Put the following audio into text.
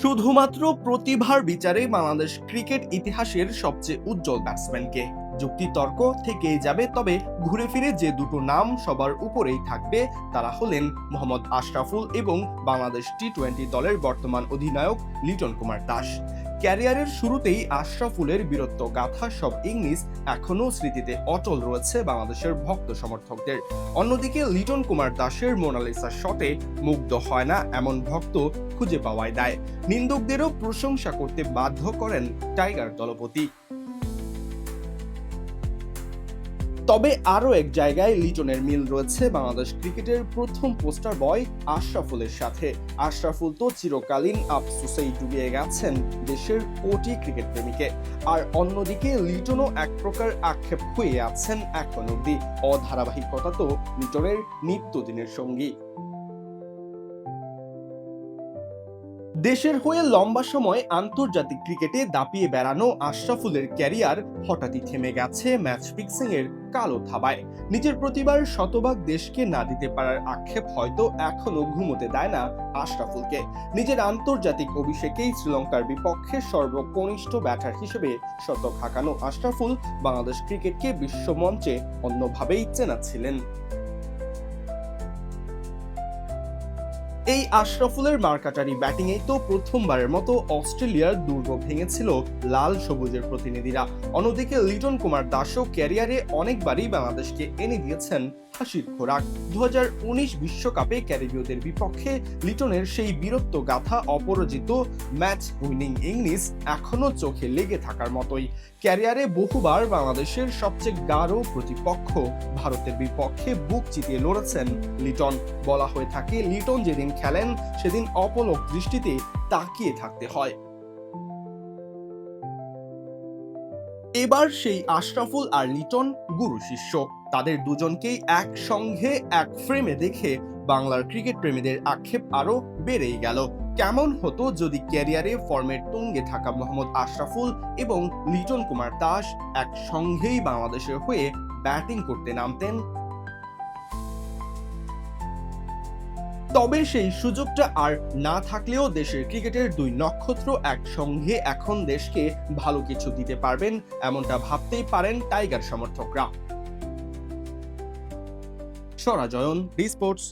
শুধুমাত্র প্রতিভার বিচারে বাংলাদেশ ক্রিকেট ইতিহাসের সবচেয়ে উজ্জ্বল ব্যাটসম্যানকে। যুক্তিতর্ক থেকেই যাবে, তবে ঘুরে ফিরে যে দুটো নাম সবার উপরেই থাকবে, তারা হলেন মোহাম্মদ আশরাফুল এবং বাংলাদেশ টি টোয়েন্টি দলের বর্তমান অধিনায়ক লিটন কুমার দাস। ক্যারিয়ারের শুরুতেই আশরাফুলের বীরত্ব, গাথা সব ইংলিশ এখনও স্মৃতিতে অটল রয়েছে বাংলাদেশের ভক্ত সমর্থকদের। অন্যদিকে লিটন কুমার দাসের মোনালিসা শটে মুগ্ধ হয় না, এমন ভক্ত খুঁজে পাওয়ায় দেয়। নিন্দুকদেরও প্রশংসা করতে বাধ্য করেন টাইগার দলপতি। তবে আরও এক জায়গায় লিটনের মিল রয়েছে বাংলাদেশ ক্রিকেটের প্রথম পোস্টার বয় আশরাফুলের সাথে। আশরাফুল তো চিরকালীন আফসোসেই ডুবিয়ে গেছেন দেশের কোটি ক্রিকেট প্রেমীকে। আর অন্যদিকে লিটনও এক প্রকার আক্ষেপ হয়ে আছেন এখন অব্দি অধারাবাহিকতা তো লিটনের নিত্যদিনের সঙ্গী। দেশের হয়ে লম্বা সময় আন্তর্জাতিক ক্রিকেটে দাপিয়ে বেড়ানো আশরাফুলের ক্যারিয়ার হঠাৎই থেমে গেছে ম্যাচ ফিক্সিং এর কালো থাবায় নিজের প্রতিবার শতভাগ দেশকে না দিতে পারার আক্ষেপ হয়তো এখনও ঘুমোতে দেয় না আশরাফুলকে। নিজের আন্তর্জাতিক অভিষেকেই শ্রীলঙ্কার বিপক্ষে সর্বকনিষ্ঠ ব্যাটার হিসেবে শতক হাঁকানো আশরাফুল বাংলাদেশ ক্রিকেটকে বিশ্বমঞ্চে অন্যভাবেই চেনাচ্ছিলেন। এই আশরাফুলের মার্কাটারি ব্যাটিংয়ে তো প্রথমবারের মতো অস্ট্রেলিয়ার দুর্গ ভেঙেছিল লাল সবুজের প্রতিনিধিরা। অন্যদিকে লিটন কুমার দাসও ক্যারিয়ারে অনেকবারই বাংলাদেশকে এনে দিয়েছেন হাসির খোরাক। দু বিশ্বকাপে ক্যারিবীয়দের বিপক্ষে লিটনের সেই বীরত্ব গাথা অপরাজিত ম্যাচ উইনিং ইংলিশ এখনও চোখে লেগে থাকার মতোই। ক্যারিয়ারে বহুবার বাংলাদেশের সবচেয়ে গাঢ় প্রতিপক্ষ ভারতের বিপক্ষে বুক চিতিয়ে লড়েছেন লিটন। বলা হয়ে থাকে, লিটন যেদিন খেলেন, সেদিন অপলক দৃষ্টিতে তাকিয়ে থাকতে হয়। এবার সেই আশরাফুল আর লিটন গুরু শিষ্য। তাদের দুজনকেই একসঙ্গে এক ফ্রেমে দেখে বাংলার ক্রিকেট প্রেমীদের আক্ষেপ আরও বেড়েই গেল। কেমন হতো যদি ক্যারিয়ারে ফর্মের তুঙ্গে থাকা মোহাম্মদ আশরাফুল এবং লিটন কুমার দাস একসঙ্গেই বাংলাদেশের হয়ে ব্যাটিং করতে নামতেন? তবে সেই সুযোগটা আর না থাকলেও দেশের ক্রিকেটের দুই নক্ষত্র একসঙ্গে এখন দেশকে ভালো কিছু দিতে পারবেন, এমনটা ভাবতেই পারেন টাইগার সমর্থকরা। সরাজয়ন ডি স্পোর্টস